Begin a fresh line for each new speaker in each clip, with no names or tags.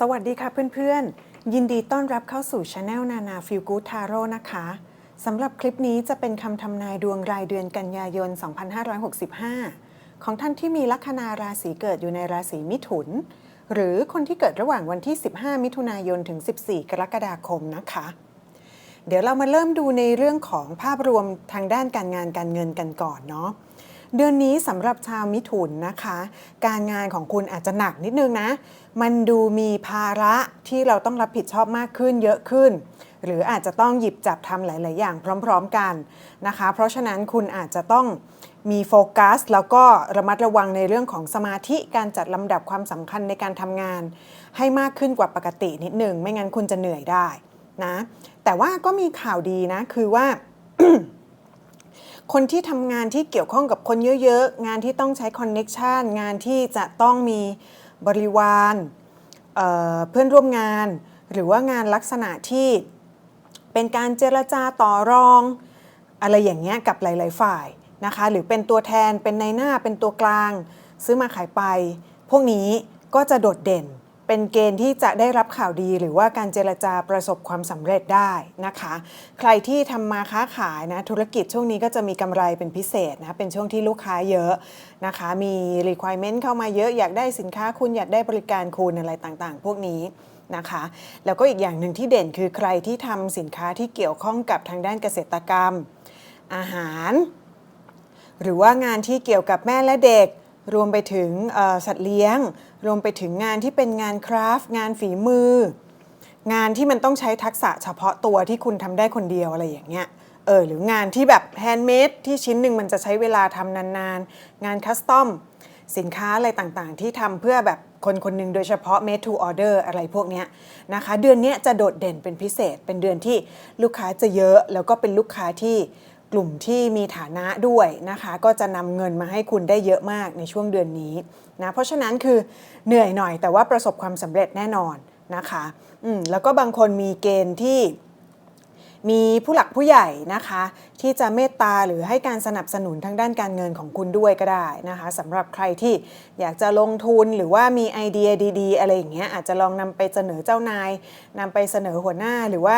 สวัสดีค่ะเพื่อนๆ ยินดีต้อนรับเข้าสู่ช anel นานาฟิลกูทาโร่นะคะสำหรับคลิปนี้จะเป็นคำทำนายดวงรายเดือนกันยายน 2565 ของท่านที่มีลัคนาราศีเกิดอยู่ในราศีมิถุน หรือคนที่เกิดระหว่างวันที่ 15 มิถุนายนถึง 14 กรกฎาคมนะคะ เดี๋ยวเรามาเริ่มดูในเรื่องของภาพรวมทางด้านการงานการเงินกันก่อนเนาะ เดือนนี้สำหรับชาวมิถุนนะคะ การงานของคุณอาจจะหนักนิดนึงนะ มันดูมีภาระที่เราต้องรับผิดชอบมากขึ้นเยอะขึ้น หรืออาจจะต้องหยิบจับทำหลาย ๆ อย่างพร้อม ๆ กันนะคะ เพราะฉะนั้นคุณอาจจะต้องมีโฟกัส แล้วก็ระมัดระวังในเรื่องของสมาธิการจัดลำดับความสำคัญในการทำงาน ให้มากขึ้นกว่าปกตินิดหนึ่งไม่งั้นคุณจะเหนื่อยได้นะ แต่ว่าก็มีข่าวดีนะคือว่า คนที่ทำงานที่เกี่ยวข้องกับคนเยอะๆ งานที่ต้องใช้คอนเน็ชันงานที่จะต้องมีบริวารเเพื่อนร่วมงาน หรือว่างานลักษณะที่เป็นการเจรจาต่อรอง อะไรอย่างเงี้ยกับหลาย ๆ ฝ่ายนะคะ หรือเป็นตัวแทนเป็นในหน้าเป็นตัวกลาง ซื้อมาขายไป พวกนี้ก็จะโดดเด่น เป็นเกณฑ์ที่จะได้รับข่าวดีหรือว่าการเจรจาประสบความสำเร็จได้นะคะ ใครที่ทำมาค้าขายนะธุรกิจช่วงนี้ก็จะมีกำไรเป็นพิเศษนะเป็นช่วงที่ลูกค้าเยอะนะคะ มี requirement เข้ามาเยอะ อยากได้สินค้าคุณอยากได้บริการคุณอะไรต่างๆ พวกนี้นะคะ แล้วก็อีกอย่างหนึ่งที่เด่นคือใครที่ทำสินค้าที่เกี่ยวข้องกับทางด้านเกษตรกรรม อาหาร หรือว่างานที่เกี่ยวกับแม่และเด็ก รวมไปถึงสัตว์เลี้ยง รวมไปถึงงานที่เป็นงานคราฟต์งานฝีมือ งานที่มันต้องใช้ทักษะเฉพาะตัวที่คุณทำได้คนเดียวอะไรอย่างเงี้ยเออหรืองานที่แบบแฮนด์เมดที่ชิ้นหนึ่งมันจะใช้เวลาทำนานๆ งานคัสตอมสินค้าอะไรต่างๆ ที่ทำเพื่อแบบคนคนหนึ่งโดยเฉพาะ made to order อะไรพวกเนี้ยนะคะ เดือนนี้จะโดดเด่นเป็นพิเศษ เป็นเดือนที่ลูกค้าจะเยอะ แล้วก็เป็นลูกค้าที่ กลุ่มที่มีฐานะด้วยนะคะ ก็จะนำเงินมาให้คุณได้เยอะมากในช่วงเดือนนี้นะเพราะฉะนั้นคือเหนื่อยหน่อยแต่ว่าประสบความสำเร็จแน่นอนนะคะอืมแล้วก็บางคนมีเกณฑ์ที่มีผู้หลักผู้ใหญ่นะคะ ที่จะเมตตาหรือให้การสนับสนุนทางด้านการเงินของคุณด้วยก็ได้นะคะสำหรับใครที่อยากจะลงทุนหรือว่ามีไอเดียดี ๆ อะไรอย่างเงี้ยอาจจะลองนำไปเสนอเจ้านายนำไปเสนอหัวหน้าหรือว่า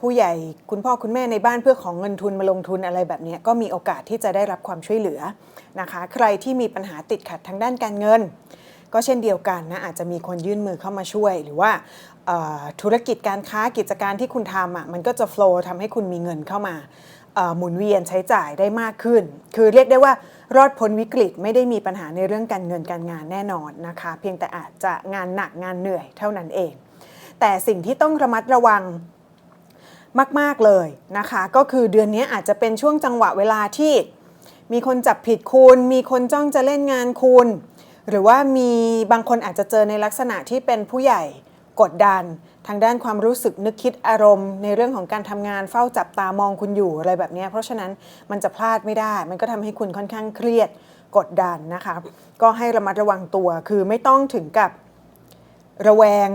ผู้ใหญ่คุณพ่อคุณแม่ในบ้านเพื่อของเงินทุนมาลงทุนอะไรแบบนี้ก็มีโอกาสที่จะได้รับความช่วยเหลือนะคะ ใครที่มีปัญหาติดขัดทางด้านการเงิน ก็เช่นเดียวกันนะอาจจะมีคนยื่นมือเข้ามาช่วย หรือว่าธุรกิจการค้ากิจการที่คุณทำอะมันก็จะ flow ทำให้คุณมีเงินเข้ามาหมุนเวียนใช้จ่ายได้มากขึ้น คือเรียกได้ว่ารอดพ้นวิกฤตไม่ได้มีปัญหาในเรื่องการเงินการงานแน่นอนนะคะ เพียงแต่อาจจะงานหนักงานเหนื่อยเท่านั้นเอง แต่สิ่งที่ต้องระมัดระวัง มาก ๆ เลยนะคะ ก็คือเดือนนี้อาจจะเป็นช่วงจังหวะเวลาที่ มีคนจับผิดคุณ มีคนจ้องจะเล่นงานคุณ หรือว่ามีบางคนอาจจะเจอในลักษณะที่เป็นผู้ใหญ่กดดัน ทางด้านความรู้สึกนึกคิดอารมณ์ ในเรื่องของการทำงานเฝ้าจับตามองคุณอยู่อะไรแบบนี้ เพราะฉะนั้นมันจะพลาดไม่ได้ มันก็ทำให้คุณค่อนข้างเครียดกดดันนะคะ ก็ให้ระมัดระวังตัวคือไม่ต้องถึงกับระแวง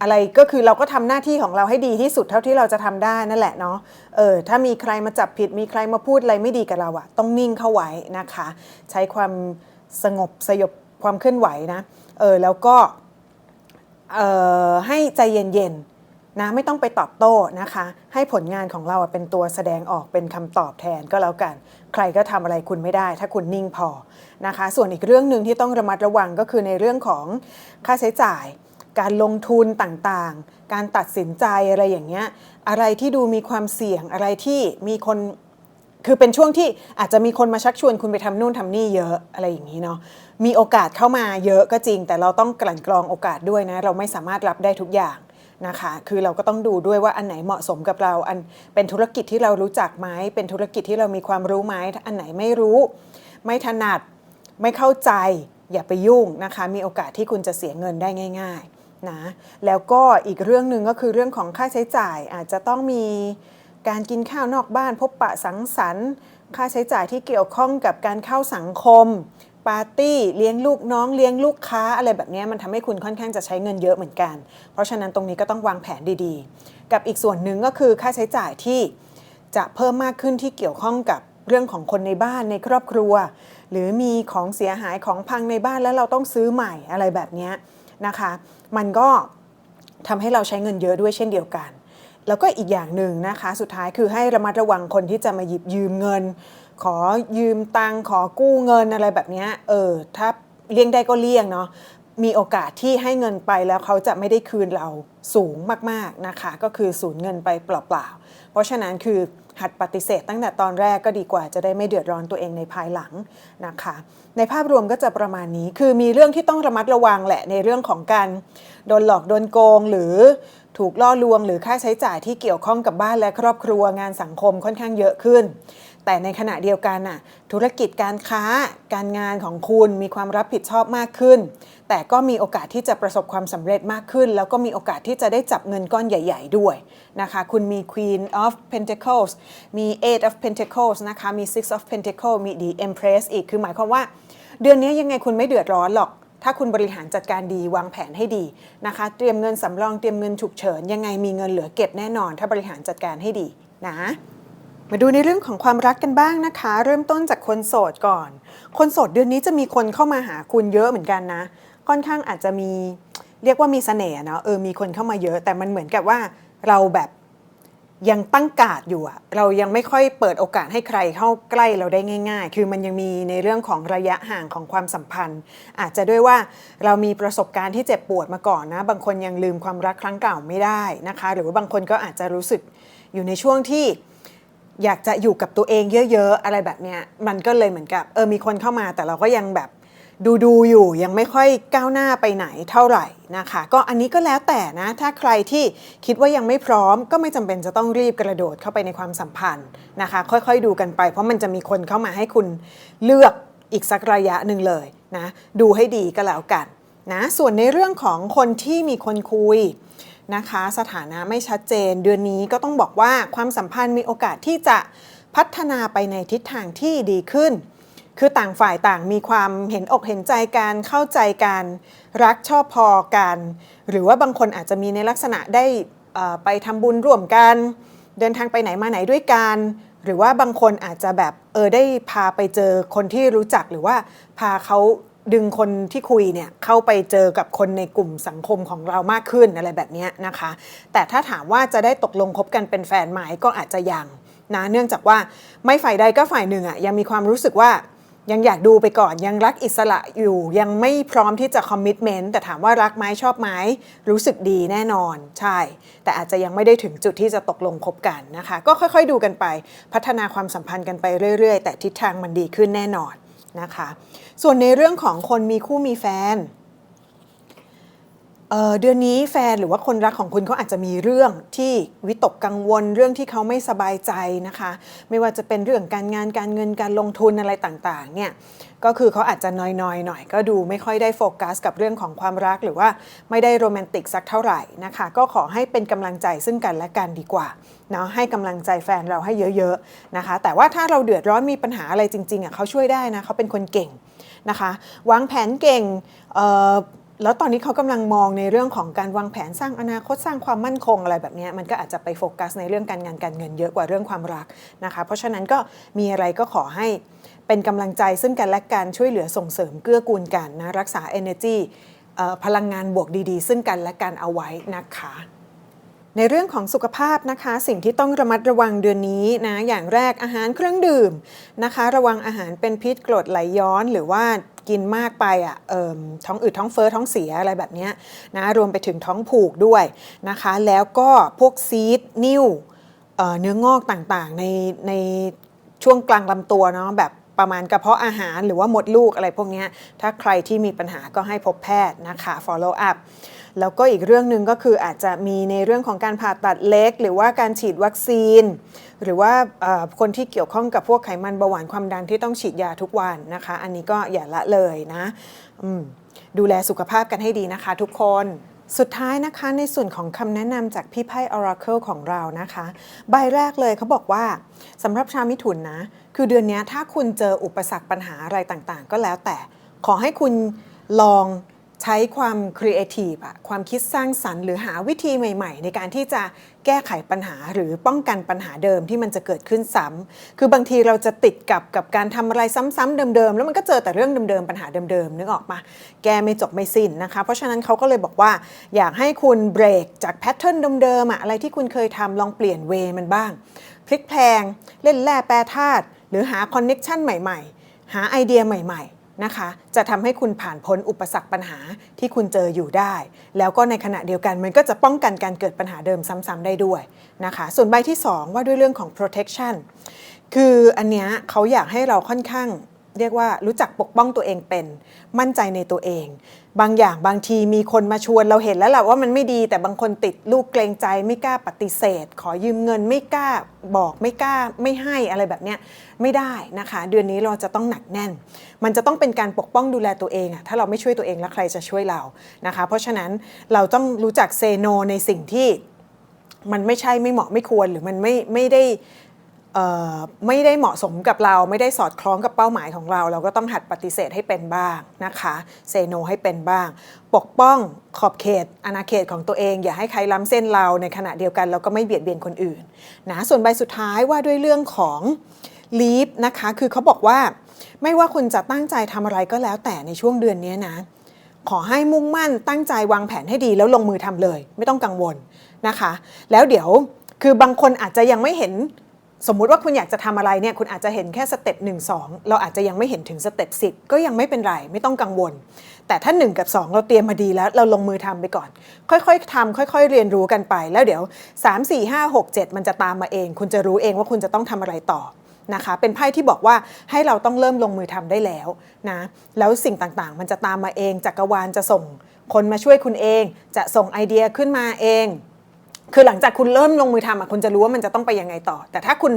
อะไรก็คือเราก็ทำหน้าที่ของเราให้ดีที่สุดเท่าที่เราจะทำได้นั่นแหละเนาะเออถ้ามีใครมาจับผิดมีใครมาพูดอะไรไม่ดีกับเราอะต้องนิ่งเข้าไว้นะคะ ใช้ความสงบสยบความเคลื่อนไหวนะเออแล้วก็เออให้ใจเย็นๆนะไม่ต้องไปตอบโต้นะคะ ให้ผลงานของเราอะเป็นตัวแสดงออกเป็นคำตอบแทนก็แล้วกัน ใครก็ทำอะไรคุณไม่ได้ ถ้าคุณนิ่งพอนะคะ ส่วนอีกเรื่องหนึ่งที่ต้องระมัดระวังก็คือในเรื่องของค่าใช้จ่าย การลงทุนต่างๆ การตัดสินใจอะไรอย่างเงี้ย อะไรที่ดูมีความเสี่ยงอะไรที่มีคนคือเป็นช่วงที่อาจจะมีคนมาชักชวนคุณไปทำนู่นทำนี่เยอะอะไรอย่างนี้เนาะมีโอกาสเข้ามาเยอะก็จริง แต่เราต้องกลั่นกรองโอกาสด้วยนะ เราไม่สามารถรับได้ทุกอย่างนะคะ คือเราก็ต้องดูด้วยว่าอันไหนเหมาะสมกับเรา อันเป็นธุรกิจที่เรารู้จักไหมเป็นธุรกิจที่เรามีความรู้ไหมอันไหนไม่รู้ ไม่ถนัดไม่เข้าใจอย่าไปยุ่งนะคะ มีโอกาสที่คุณจะเสียเงินได้ง่าย ๆ นะแล้วก็อีกเรื่องหนึ่งก็คือเรื่องของค่าใช้จ่ายอาจจะต้องมีการกินข้าวนอกบ้าน พบปะสังสรรค์ค่าใช้จ่ายที่เกี่ยวข้องกับการเข้าสังคม ปาร์ตี้เลี้ยงลูกน้องเลี้ยงลูกค้าอะไรแบบนี้มันทำให้คุณค่อนข้างจะใช้เงินเยอะเหมือนกัน เพราะฉะนั้นตรงนี้ก็ต้องวางแผนดีๆ กับอีกส่วนหนึ่งก็คือค่าใช้จ่ายที่จะเพิ่มมากขึ้นที่เกี่ยวข้องกับเรื่องของคนในบ้านในครอบครัว หรือมีของเสียหายของพังในบ้านแล้วเราต้องซื้อใหม่อะไรแบบนี้ นะคะ มันก็ทำให้เราใช้เงินเยอะด้วยเช่นเดียวกัน แล้วก็อีกอย่างหนึ่งนะคะ สุดท้ายคือให้ระมัดระวังคนที่จะมาหยิบยืมเงิน ขอยืมตังค์ขอกู้เงินอะไรแบบนี้เออถ้าเลี่ยงได้ก็เลี่ยงเนาะมีโอกาสที่ให้เงินไปแล้วเขาจะไม่ได้คืนเราสูงมากๆนะคะ ก็คือสูญเงินไปเปล่าๆ เพราะฉะนั้นคือ หัดปฏิเสธตั้งแต่ตอนแรกก็ดีกว่าจะได้ไม่เดือดร้อนตัวเองในภายหลังนะคะ ในภาพรวมก็จะประมาณนี้คือมีเรื่องที่ต้องระมัดระวังแหละในเรื่องของการโดนหลอกโดนโกง หรือถูกล่อลวง หรือค่าใช้จ่ายที่เกี่ยวข้องกับบ้านและครอบครัวงานสังคมค่อนข้างเยอะขึ้น แต่ในขณะเดียวกันน่ะธุรกิจการค้าการงานของคุณมีความรับผิดชอบมากขึ้น แต่ก็มีโอกาสที่จะประสบความสำเร็จมากขึ้น แล้วก็มีโอกาสที่จะได้จับเงินก้อนใหญ่ ๆ ด้วยนะคะคุณมี Queen of Pentacles มี Eight of Pentacles นะคะมี Six of Pentacles มี The Empress อีกคือหมายความว่า เดือนนี้ยังไงคุณไม่เดือดร้อนหรอกถ้าคุณบริหารจัดการดีวางแผนให้ดีนะคะ เตรียมเงินสำรองเตรียมเงินฉุกเฉินยังไงมีเงินเหลือเก็บแน่นอน ถ้าบริหารจัดการให้ดีนะ มาดูในเรื่องของความรักกันบ้างนะคะ เริ่มต้นจากคนโสดก่อน คนโสดเดือนนี้จะมีคนเข้ามาหาคุณเยอะเหมือนกันนะ ค่อนข้างอาจจะมีเรียกว่ามีเสน่ห์เนาะเออมีคนเข้ามาเยอะ แต่มันเหมือนกับว่าเราแบบยังตั้งกาดอยู่อะเรายังไม่ค่อยเปิดโอกาสให้ใครเข้าใกล้เราได้ง่าย ๆ คือมันยังมีในเรื่องของระยะห่างของความสัมพันธ์ อาจจะด้วยว่าเรามีประสบการณ์ที่เจ็บปวดมาก่อนนะ บางคนยังลืมความรักครั้งเก่าไม่ได้นะคะ หรือว่าบางคนก็อาจจะรู้สึกอยู่ในช่วงที่ อยากจะอยู่กับตัวเองเยอะ ๆ อะไรแบบเนี้ยมันก็เลยเหมือนกับเออมีคนเข้ามาแต่เราก็ยังแบบดูดูๆอยู่ยังไม่ค่อยก้าวหน้าไปไหนเท่าไหร่นะคะ ก็อันนี้ก็แล้วแต่นะ ถ้าใครที่คิดว่ายังไม่พร้อม ก็ไม่จำเป็นจะต้องรีบกระโดดเข้าไปในความสัมพันธ์นะคะ ค่อยๆดูกันไป เพราะมันจะมีคนเข้ามาให้คุณเลือกอีกสักระยะหนึ่งเลยนะ ดูให้ดีก็แล้วกันนะส่วนในเรื่องของคนที่มีคนคุย นะคะ สถานะไม่ชัดเจน เดือนนี้ก็ต้องบอกว่าความสัมพันธ์มีโอกาสที่จะพัฒนาไปในทิศทางที่ดีขึ้น คือต่างฝ่ายต่างมีความเห็นอกเห็นใจกันเข้าใจกันรักชอบพอกัน หรือว่าบางคนอาจจะมีในลักษณะได้ไปทำบุญร่วมกัน เดินทางไปไหนมาไหนด้วยกันหรือว่าบางคนอาจจะแบบเออได้พาไปเจอคนที่รู้จักหรือว่าพาเขา ดึงคนที่คุยเนี่ยเข้าไปเจอกับคนในกลุ่มสังคมของเรามากขึ้นอะไรแบบนี้นะคะ แต่ถ้าถามว่าจะได้ตกลงคบกันเป็นแฟนไหมก็อาจจะยังนะเนื่องจากว่าไม่ฝ่ายใดก็ฝ่ายหนึ่งอะ่ะยังมีความรู้สึกว่ายังอยากดูไปก่อนยังรักอิสระอยู่ ยังไม่พร้อมที่จะคอมมิชเมนต์แต่ถามว่ารักไหมชอบไหมรู้สึกดีแน่นอน ใช่ แต่อาจจะยังไม่ได้ถึงจุดที่จะตกลงคบกันนะคะ ก็ค่อยๆดูกันไป พัฒนาความสัมพันธ์กันไปเรื่อยๆ แต่ทิศทางมันดีขึ้นแน่นอน นะคะ ส่วนในเรื่องของคนมีคู่มีแฟน เอ่อเดือนนี้แฟนหรือว่าคนรักของคุณเขาอาจจะมีเรื่องที่วิตกกังวลเรื่องที่เขาไม่สบายใจนะคะ ไม่ว่าจะเป็นเรื่องการงานการเงินการลงทุนอะไรต่างๆเนี่ยก็คือเขาอาจจะนอยๆหน่อยก็ดูไม่ค่อยได้โฟกัสกับเรื่องของความรักหรือว่าไม่ได้โรแมนติกสักเท่าไหร่นะคะ ก็ขอให้เป็นกำลังใจซึ่งกันและกันดีกว่าเนาะให้กำลังใจแฟนเราให้เยอะๆนะคะ แต่ว่าถ้าเราเดือดร้อนมีปัญหาอะไรจริงๆอะเขาช่วยได้นะเขาเป็นคนเก่งนะคะ วางแผนเก่งเอ่อ แล้วตอนนี้เขากำลังมองในเรื่องของการวางแผนสร้างอนาคตสร้างความมั่นคงอะไรแบบนี้มันก็อาจจะไปโฟกัสในเรื่องการงานการเงินเยอะกว่าเรื่องความรักนะคะ เพราะฉะนั้นก็มีอะไรก็ขอให้เป็นกำลังใจซึ่งกันและกันช่วยเหลือส่งเสริมเกื้อกูลกันนะรักษา energy พลังงานบวกดีๆ ซึ่งกันและกันเอาไว้นะคะ ในเรื่องของสุขภาพนะคะ สิ่งที่ต้องระมัดระวังเดือนนี้นะอย่างแรกอาหารเครื่องดื่มนะคะ ระวังอาหารเป็นพิษกรดไหลย้อนหรือว่ากินมากไปอะเอิ่มท้องอืดท้องเฟ้อท้องเสียอะไรแบบนี้นะรวมไปถึงท้องผูกด้วยนะคะ แล้วก็พวกซีดนิ่วเเนื้องอกต่างๆ ในในช่วงกลางลำตัวเนาะแบบประมาณกระเพาะอาหารหรือว่ามดลูกอะไรพวกนี้ถ้าใครที่มีปัญหาก็ให้พบแพทย์นะคะ follow up แล้วก็อีกเรื่องหนึ่งก็คืออาจจะมีในเรื่องของการผ่าตัดเล็ก หรือว่าการฉีดวัคซีน หรือว่าคนที่เกี่ยวข้องกับพวกไขมันเบาหวานความดันที่ต้องฉีดยาทุกวันนะคะ อันนี้ก็อย่าละเลยนะดูแลสุขภาพกันให้ดีนะคะทุกคนสุดท้ายนะคะในส่วนของคำแนะนำจากพี่ไพ่ Oracle ของเรานะคะ ใบแรกเลยเขาบอกว่าสำหรับชาวมิถุนนะ คือเดือนนี้ถ้าคุณเจออุปสรรคปัญหาอะไรต่างๆ ก็แล้วแต่ขอให้คุณลอง ใช้ความครีเอทีฟอะความคิดสร้างสรรค์หรือหาวิธีใหม่ ๆ ในการที่จะแก้ไขปัญหาหรือป้องกันปัญหาเดิมที่มันจะเกิดขึ้นซ้ำคือบางทีเราจะติดกับกับการทำอะไรซ้ำๆเดิม ๆ แล้วมันก็เจอแต่เรื่องเดิม ๆ ปัญหาเดิม ๆ นึกออกมาแก้ไม่จบไม่สิ้นนะคะ เพราะฉะนั้นเขาก็เลยบอกว่า อยากให้คุณเบรกจากแพทเทิร์นเดิมๆอะอะไรที่คุณเคยทำลองเปลี่ยนเวมันบ้าง พลิกแพลงเล่นแร่แปรธาตุหรือหาคอนเน็ชันใหม่ ๆ หาไอเดียใหม่ ๆ นะคะ จะทำให้คุณผ่านพ้นอุปสรรคปัญหาที่คุณเจออยู่ได้ แล้วก็ในขณะเดียวกันมันก็จะป้องกันการเกิดปัญหาเดิมซ้ำๆได้ด้วยนะคะ ส่วนใบที่ 2 ว่าด้วยเรื่องของ protection คืออันเนี้ยเขาอยากให้เราค่อนข้าง เรียกว่ารู้จักปกป้องตัวเองเป็น มั่นใจในตัวเอง บางอย่างบางทีมีคนมาชวนเราเห็นแล้วแหละว่ามันไม่ดีแต่บางคนติดลูกเกรงใจไม่กล้าปฏิเสธ ขอยืมเงินไม่กล้าบอกไม่กล้าไม่ให้อะไรแบบเนี้ยไม่ได้นะคะ เดือนนี้เราจะต้องหนักแน่น มันจะต้องเป็นการปกป้องดูแลตัวเองอะถ้าเราไม่ช่วยตัวเองแล้วใครจะช่วยเรานะคะ เพราะฉะนั้นเราต้องรู้จักเซโนในสิ่งที่มันไม่ใช่ไม่เหมาะไม่ควรหรือมันไม่ไม่ได้ ไม่ได้เหมาะสมกับเราไม่ได้สอดคล้องกับเป้าหมายของเรา เราก็ต้องหัดปฏิเสธให้เป็นบ้างนะคะเซโนให้เป็นบ้าง ปกป้องขอบเขตอาณาเขตของตัวเอง อย่าให้ใครล้ำเส้นเราในขณะเดียวกันเราก็ไม่เบียดเบียนคนอื่นนะส่วนใบสุดท้ายว่าด้วยเรื่องของลีฟนะคะคือเขาบอกว่าไม่ว่าคุณจะตั้งใจทำอะไรก็แล้วแต่ในช่วงเดือนนี้นะขอให้มุ่งมั่นตั้งใจวางแผนให้ดีแล้วลงมือทำเลย ไม่ต้องกังวลนะคะ แล้วเดี๋ยวคือบางคนอาจจะยังไม่เห็น สมมุติว่าคุณอยากจะทำอะไรเนี่ยคุณอาจจะเห็นแค่สเต็ปหนึ่งสองเราอาจจะยังไม่เห็นถึงสเต็ปสิก็ยังไม่เป็นไรไม่ต้องกังวล แต่ถ้า 1 กับ 2 เราเตรียมมาดีแล้วเราลงมือทำไปก่อน ค่อยๆทำค่อย ๆ เรียนรู้กันไป แล้วเดี๋ยว 3 4 5 6 7 มันจะตามมาเอง คุณจะรู้เองว่าคุณจะต้องทำอะไรต่อนะคะเป็นไพ่ที่บอกว่าให้เราต้องเริ่มลงมือทำได้แล้วนะแล้วสิ่งต่างๆ มันจะตามมาเองจักรวาลจะส่ง คนมาช่วยคุณเอง จะส่งไอเดียขึ้นมาเอง คือหลังจากคุณเริ่มลงมือทำอะคุณจะรู้ว่ามันจะต้องไปยังไงต่อ แต่ถ้าคุณ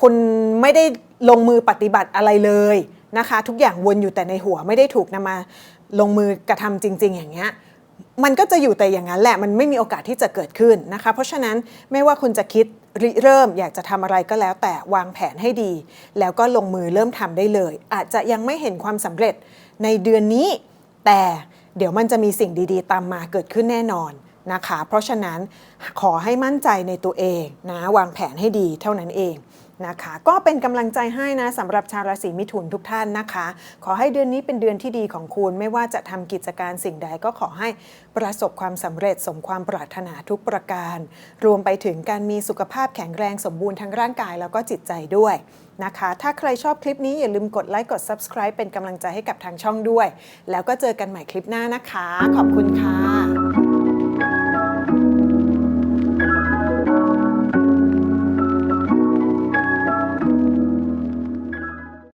คุณไม่ได้ลงมือปฏิบัติอะไรเลยนะคะ ทุกอย่างวนอยู่แต่ในหัวไม่ได้ถูกนำมาลงมือกระทำจริง ๆ อย่างเงี้ยมันก็จะอยู่แต่อย่างนั้นแหละ มันไม่มีโอกาสที่จะเกิดขึ้นนะคะ เพราะฉะนั้นไม่ว่าคุณจะคิดริเริ่มอยากจะทำอะไรก็แล้วแต่วางแผนให้ดี แล้วก็ลงมือเริ่มทำได้เลย อาจจะยังไม่เห็นความสำเร็จในเดือนนี้ แต่เดี๋ยวมันจะมีสิ่งดีๆ ตามมาเกิดขึ้นแน่นอน นะคะ เพราะฉะนั้นขอให้มั่นใจในตัวเองนะวางแผนให้ดีเท่านั้นเองนะคะก็เป็นกำลังใจให้นะสำหรับชาวราศีมิถุนทุกท่านนะคะ ขอให้เดือนนี้เป็นเดือนที่ดีของคุณ ไม่ว่าจะทำกิจการสิ่งใดก็ขอให้ประสบความสำเร็จสมความปรารถนาทุกประการ รวมไปถึงการมีสุขภาพแข็งแรงสมบูรณ์ทั้งร่างกายแล้วก็จิตใจด้วยนะคะ ถ้าใครชอบคลิปนี้อย่าลืมกดไลค์กด subscribe เป็นกำลังใจให้กับทางช่องด้วย แล้วก็เจอกันใหม่คลิปหน้านะคะ ขอบคุณค่ะ